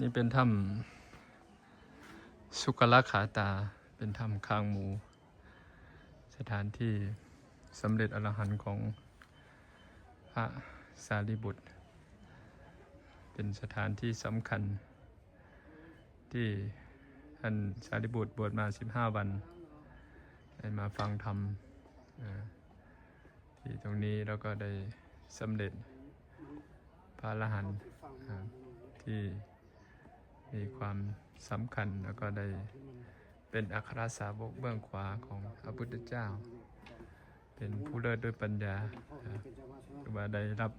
นี่เป็นถ้ำสุกละขาตา เป็นถ้ำคางหมู สถานที่สำเร็จอรหันต์ของพระสารีบุตร เป็นสถานที่สำคัญ ที่ท่านสารีบุตรบวชมา 15 วันได้มาฟังธรรมที่ตรงนี้แล้วก็ได้สำเร็จพระอรหันต์ที่ มีความสำคัญแล้วก็ได้เป็นอัครสาวกเบื้องขวาของพระพุทธเจ้า เป็นผู้เลิศด้วยปัญญาหรือว่าได้รับ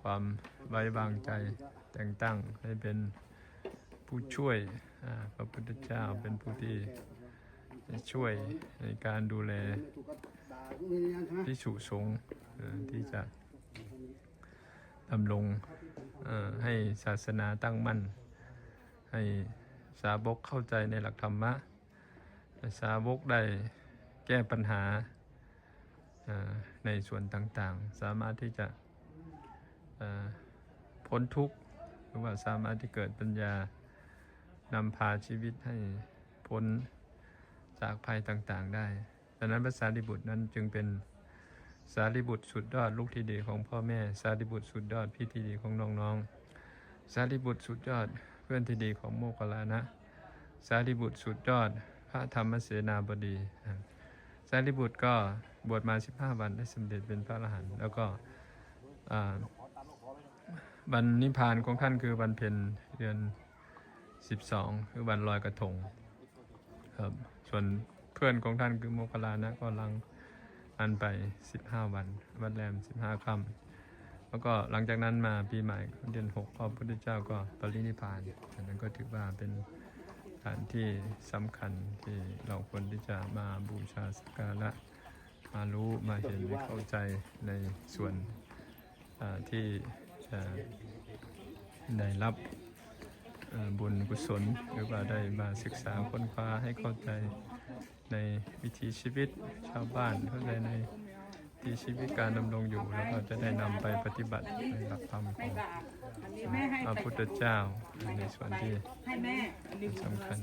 ความไว้วางใจแต่งตั้งให้เป็นผู้ช่วยพระพุทธเจ้าเป็นผู้ที่ช่วยในการดูแลพิสุสงที่จะดำรงให้ศาสนาตั้งมั่น ให้สาวกเข้าใจในหลักธรรมะสาวกได้แก้ปัญหาในส่วนต่างๆ สามารถที่จะพ้นทุกข์หรือว่าสามารถที่เกิดปัญญานำพาชีวิตให้พ้นจากภัยต่างๆ ได้ดังนั้นพระสารีบุตรนั้นจึงเป็นสารีบุตรสุดยอดลูกที่ดีของพ่อแม่ สารีบุตรสุดยอดพี่ที่ดีของน้องๆ สารีบุตรสุดยอด พื่อนที่ดีของโมคคลานะ สารีบุตรสุดยอด พระธรรมเสนาบดี สารีบุตรก็บวชมา 15 วันได้สำเร็จเป็นพระอรหันต์แล้วก็อ่าวันนิพพานของท่านคือวันเพ็ญเดือน 12 คือวันลอยกระทงครับส่วนเพื่อนของท่านคือโมคคัลลานะก็ลังอันไป 15 วัน วันแรม 15ค่ำ แล้วก็หลังจากนั้นมาปีใหม่เดือนหกพระพุทธเจ้าก็ปรินิพานอันนั้นก็ถือว่าเป็นสถานที่สำคัญที่เราควรที่จะมาบูชาสักการะมารู้มาเห็นเข้าใจในส่วนที่จะได้รับบุญกุศลหรือว่าได้มาศึกษาค้นคว้าให้เข้าใจในวิถีชีวิตชาวบ้านเข้าใจใน ที่ชีวิตการดำรงอยู่แล้วก็จะได้นำไปปฏิบัติในหลักธรรมของอันนี้แม่ให้พระพุทธเจ้าในส่วนที่ให้แม่สำคัญ